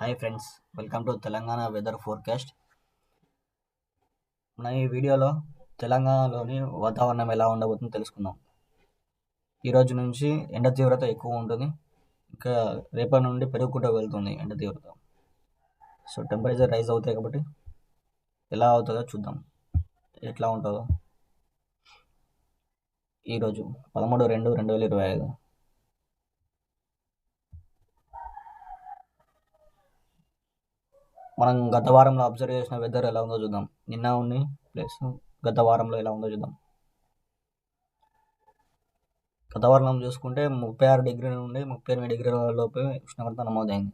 Hi friends welcome to Telangana weather forecast. మన ఈ వీడియోలో తెలంగాణలోని వాతావరణం ఎలా ఉండబోతుందో తెలుసుకుందాం. ఈరోజు నుంచి ఎండ తీవ్రత ఎక్కువ ఉంటుంది. ఇంకా రేపటి నుండి పెరుగుకుంటూ వెళ్తుంది ఎండ తీవ్రత. సో టెంపరేచర్ రైజ్ అవుతాయి కాబట్టి ఎలా అవుతుందో చూద్దాం. ఎట్లా ఉంటుందో. ఈరోజు పదమూడు రెండు రెండు వేల ఇరవై ఐదు. మనం గత వారంలో అబ్జర్వ్ చేసిన వెదర్ ఎలా ఉందో చూద్దాం. నిన్న ఉండి ప్లస్ గత వారంలో ఎలా ఉందో చూద్దాం. గత వారం చూసుకుంటే ముప్పై ఆరు డిగ్రీ నుండి ముప్పై ఎనిమిది డిగ్రీల లోపే ఉష్ణోగ్రత నమోదైంది.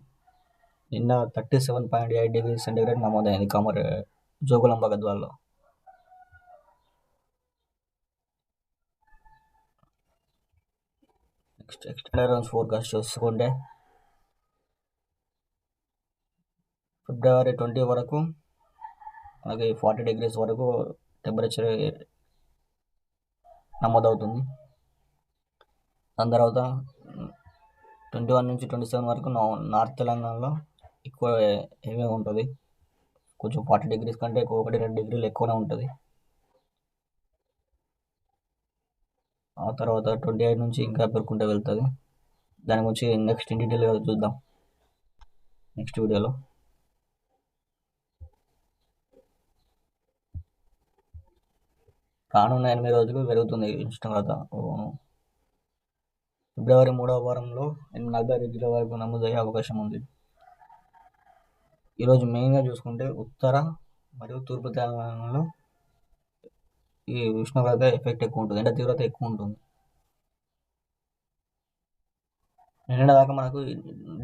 నిన్న thirty seven point eight degree centigrade నమోదైంది కమర్ జోగులాంబ గద్వాల్లో. నెక్స్ట్ ఎక్స్టెండర్ ఫోర్కాస్ట్ చూసుకుంటే ఫిబ్రవరి ట్వంటీ వరకు అలాగే ఫార్టీ డిగ్రీస్ వరకు టెంపరేచర్ నమోదవుతుంది. దాని తర్వాత ట్వంటీ వన్ నుంచి ట్వంటీ సెవెన్ వరకు నార్త్ తెలంగాణలో ఎక్కువ హెవీ ఉంటుంది. కొంచెం ఫార్టీ డిగ్రీస్ కంటే ఎక్కువ ఒకటి రెండు డిగ్రీలు ఎక్కువనే ఉంటుంది. ఆ తర్వాత ట్వంటీ ఎయిట్ నుంచి ఇంకా పెరుగుకుంటూ వెళ్తుంది. దాని గురించి నెక్స్ట్ ఇన్ డీటెయిల్గా చూద్దాం. నెక్స్ట్ వీడియోలో. రానున్న ఎనిమిది రోజులు పెరుగుతుంది ఉష్ణోగ్రత ఫిబ్రవరి మూడవ వారంలో నలభై డిగ్రీల వరకు నమోదయ్యే అవకాశం ఉంది. ఈరోజు మెయిన్గా చూసుకుంటే ఉత్తర మరియు తూర్పు తెలంగాణలో ఈ ఉష్ణోగ్రత ఎఫెక్ట్ ఎక్కువ ఉంటుంది ఎండ తీవ్రత ఎక్కువ ఉంటుంది. నిన్న దాకా మనకు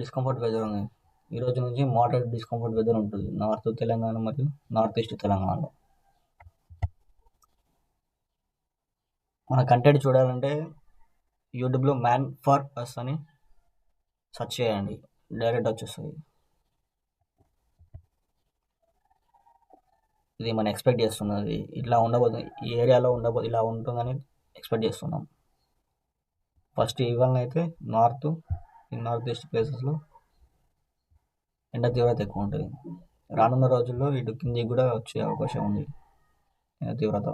డిస్కంఫర్ట్ వెదర్ ఉంది. ఈరోజు నుంచి మోడరేట్ డిస్కంఫర్ట్ వెదర్ ఉంటుంది. నార్త్ తెలంగాణ మరియు నార్త్ ఈస్ట్ తెలంగాణలో. మన కంటెంట్ చూడాలంటే యూట్యూబ్లో మ్యాన్ ఫర్ అస్ అని సెర్చ్ చేయండి. డైరెక్ట్ వచ్చేస్తుంది. ఇది మనం ఎక్స్పెక్ట్ చేస్తున్నది. ఇట్లా ఉండబోదు ఈ ఏరియాలో ఉండబో ఇలా ఉంటుందని ఎక్స్పెక్ట్ చేస్తున్నాం. ఫస్ట్ ఇవాళ అయితే నార్త్ నార్త్ ఈస్ట్ ప్లేసెస్లో ఎండ తీవ్రత ఎక్కువ ఉంటుంది. రానున్న రోజుల్లో ఇటు కిందికి కూడా వచ్చే అవకాశం ఉంది. ఎండ తీవ్రత.